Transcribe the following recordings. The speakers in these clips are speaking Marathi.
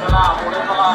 चला पुढे चला.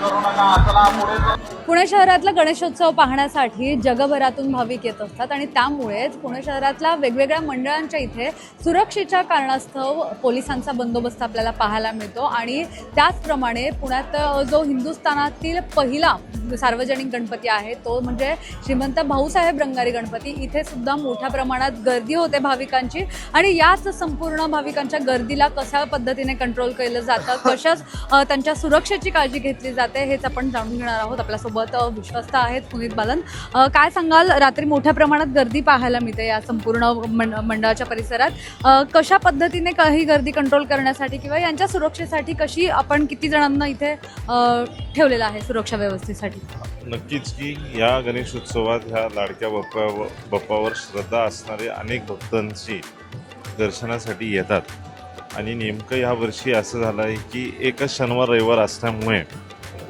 करू नका चला. पुढे पुणे शहरातला गणेशोत्सव पाहण्यासाठी जगभरातून भाविक येत असतात आणि त्यामुळेच पुणे शहरातल्या वेगवेगळ्या मंडळांच्या इथे सुरक्षेच्या कारणास्तव पोलिसांचा बंदोबस्त आपल्याला पाहायला मिळतो. आणि त्याचप्रमाणे पुण्यात जो हिंदुस्थानातील पहिला सार्वजनिक गणपती आहे तो म्हणजे श्रीमंत भाऊसाहेब रंगारी गणपती. इथे सुद्धा मोठ्या प्रमाणात गर्दी होते भाविकांची आणि याच संपूर्ण भाविकांच्या गर्दीला कशा पद्धतीने कंट्रोल केलं जातं कशाच त्यांच्या सुरक्षेची काळजी घेतली जाते हेच आपण जाणून घेणार आहोत आपल्यासोबत अ, विश्वस्त आहेत पुनीत बालन. काय सांगाल? रात्री मोठ्या प्रमाणात गर्दी पाहायला मिळते या संपूर्ण मंड मंडळाच्या परिसरात. कशा पद्धतीने काही गर्दी कंट्रोल करण्यासाठी किंवा यांच्या सुरक्षेसाठी कशी आपण किती जणांना इथे ठेवलेलं आहे सुरक्षा व्यवस्थेसाठी? नक्कीच की या गणेशोत्सवात ह्या लाडक्या बाप्पा बाप्पावर श्रद्धा असणारे अनेक भक्तांची दर्शनासाठी येतात. आणि नेमकं ह्या वर्षी असं झालं आहे की एकच शनिवार रविवार असल्यामुळे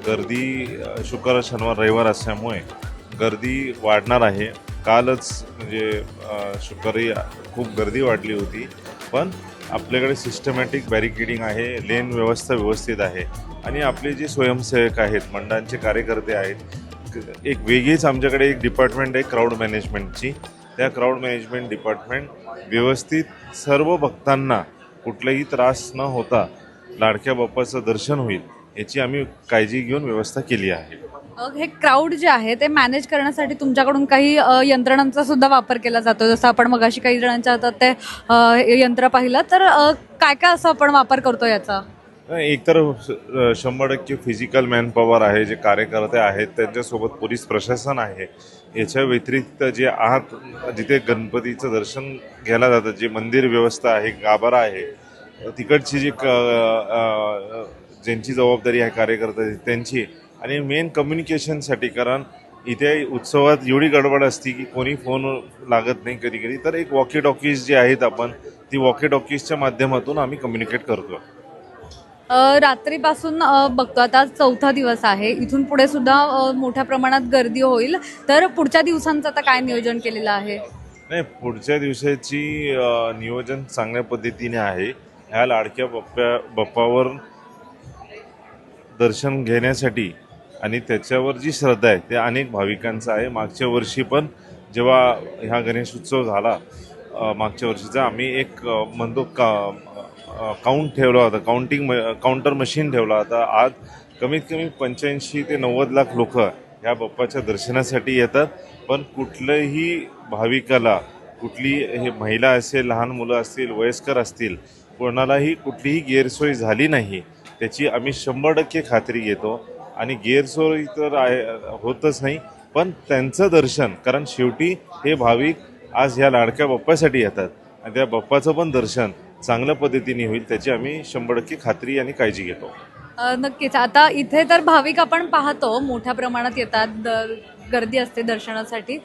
गर्दी शुक्र शनिवार रविवार असल्यामुळे गर्दी वाढणार आहे. कालच म्हणजे शुक्रवारी खूप गर्दी वाढली होती. पण आपल्याकडे सिस्टमॅटिक बॅरिकेडिंग आहे लेन व्यवस्था व्यवस्थित आहे. आणि आपले जे स्वयंसेवक आहेत मंडळांचे कार्यकर्ते आहेत एक वेगळीच आमच्याकडे एक डिपार्टमेंट आहे क्राऊड मॅनेजमेंटची त्या क्राऊड मॅनेजमेंट डिपार्टमेंट व्यवस्थित सर्व भक्तांना कुठलाही त्रास न होता लाडक्या बाप्पाचं दर्शन होईल. याची आम्ही काळजी घेऊन व्यवस्था केली आहे. अ, हे क्राऊड जे आहे ते मॅनेज करण्यासाठी तुमच्याकडून काही अ, यंत्रणांचा सुद्धा वापर केला जातो. जसं आपण मगाशी काही जणांच्या हातात ते अ, यंत्र पाहिलं तर अ, काय काय असं आपण वापर करतो याचा? एकतर श- शंभर टक्के फिजिकल मॅनपॉवर आहे जे कार्यकर्ते आहेत त्यांच्यासोबत पोलीस प्रशासन आहे. याच्या व्यतिरिक्त जे आत जिथे गणपतीचं दर्शन घ्यायला जातं जे मंदिर व्यवस्था आहे गाभारा आहे तिकडची जी क अ, ज्यांची जबाबदारी आहे कार्यकर्ते त्यांची. आणि मेन कम्युनिकेशनसाठी कारण इथे उत्सवात एवढी गडबड असते की कोणी फोन लागत नाही कधी कधी तर एक वॉकी टॉकीज जे आहेत आपण ती वॉकी टॉकीजच्या माध्यमातून आम्ही कम्युनिकेट करतो. रात्रीपासून बघतो. आता आज चौथा दिवस आहे. इथून पुढे सुद्धा मोठ्या प्रमाणात गर्दी होईल. तर पुढच्या दिवसांचं आता काय नियोजन केलेलं आहे? नाही पुढच्या दिवसाची नियोजन चांगल्या पद्धतीने आहे. ह्या लाडक्या बाप्प्या बाप्पावर दर्शन घेण्यासाठी आणि त्याच्यावर जी श्रद्धा आहे ते अनेक भाविकांचं आहे. मागच्या वर्षी पण जेव्हा ह्या गणेशोत्सव झाला मागच्या वर्षीचा आम्ही एक म्हणतो का काउंट ठेवला होता. काउंटिंग म काउंटर मशीन ठेवला होता. आज कमीत कमी पंच्याऐंशी ते नव्वद लाख लोक ह्या बाप्पाच्या दर्शनासाठी येतात. पण कुठलंही भाविकाला कुठली हे महिला असेल लहान मुलं असतील वयस्कर असतील कोणालाही कुठलीही गैरसोय झाली नाही. त्याची आम्ही शंभर टक्के खात्री घेतो. आणि गैरसोय तर आहे होतच नाही. पण त्यांचं दर्शन कारण शेवटी हे भाविक आज ह्या लाडक्या बाप्पासाठी येतात. आणि त्या बाप्पाचं पण दर्शन चांगल्या पद्धतीने होईल त्याची आम्ही शंभर टक्के खात्री आणि काळजी घेतो. नक्कीच. आता इथे तर भाविक आपण पाहतो मोठ्या प्रमाणात येतात गर्दी असते दर्शनासाठी.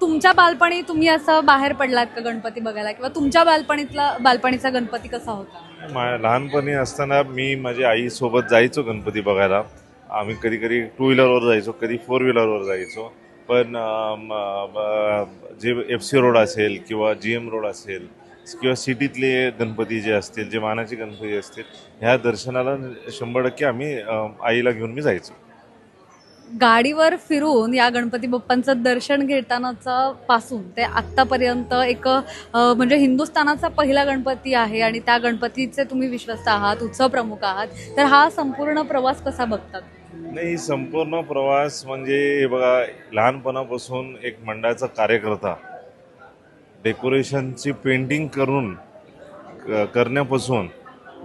तुमच्या बालपणी तुम्ही असं बाहेर पडलात का गणपती बघायला? किंवा तुमच्या बालपणीतला बालपणीचा गणपती कसा होता? मा लहानपणी असताना मी माझ्या आईसोबत जायचो गणपती बघायला. आम्ही कधी कधी टू व्हीलरवर जायचो कधी फोर व्हीलरवर जायचो. पण जे एफ सी रोड असेल किंवा जी एम रोड असेल किंवा सिटीतले गणपती जे असतील जे मानाचे गणपती असतील ह्या दर्शनाला शंभर टक्के आम्ही आईला घेऊन मी जायचो. गाडीवर फिरून या गणपती बाप्पांचं दर्शन घेतानाचा पासून ते आत्तापर्यंत एक म्हणजे हिंदुस्थानाचा पहिला गणपती आहे आणि त्या गणपतीचे तुम्ही विश्वस्त आहात उत्सव प्रमुख आहात तर हा संपूर्ण प्रवास कसा बघतात? नाही संपूर्ण प्रवास म्हणजे बघा लहानपणापासून एक मंडळाचा कार्यकर्ता डेकोरेशनची पेंटिंग करून क- करण्यापासून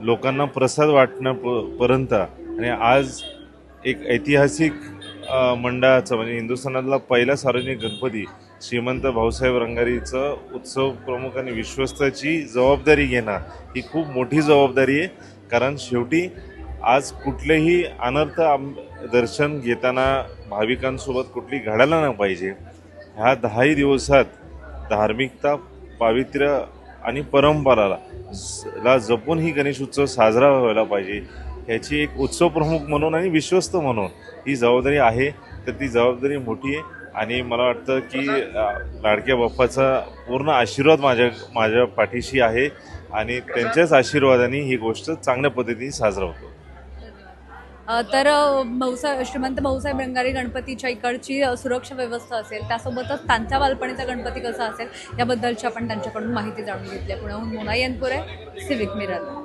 लोकांना प्रसाद वाटण्यापर्यंत आणि आज एक ऐतिहासिक मंडळाचं म्हणजे हिंदुस्थानातला पहिला सार्वजनिक गणपती श्रीमंत भाऊसाहेब रंगारीचं उत्सव प्रमुख आणि विश्वस्ताची जबाबदारी घेणं ही खूप मोठी जबाबदारी आहे. कारण शेवटी आज कुठलेही अनर्थ आम दर्शन घेताना भाविकांसोबत कुठली घडायला नाही पाहिजे. ह्या दहाही दिवसात धार्मिकता पावित्र्य आणि परंपराला ज- ला जपून ही गणेश उत्सव साजरा व्हायला पाहिजे. ह्याची एक उत्सव प्रमुख म्हणून आणि विश्वस्त म्हणून ही जबाबदारी आहे. तर ती जबाबदारी मोठी आहे. आणि मला वाटतं की लाडक्या बाप्पाचा पूर्ण आशीर्वाद माझ्या माझ्या पाठीशी आहे. आणि त्यांच्याच आशीर्वादाने ही गोष्ट चांगल्या पद्धतीने साजरा होतो. तर अ, श्रीमंत भाऊसाहेब रंगारी गणपतीच्या इकडची सुरक्षा व्यवस्था असेल त्यासोबतच त्यांच्या बालपणीचा गणपती कसा असेल याबद्दलची आपण त्यांच्याकडून माहिती जाणून घेतली पुण्याहून मोना आहे सिविक मिरल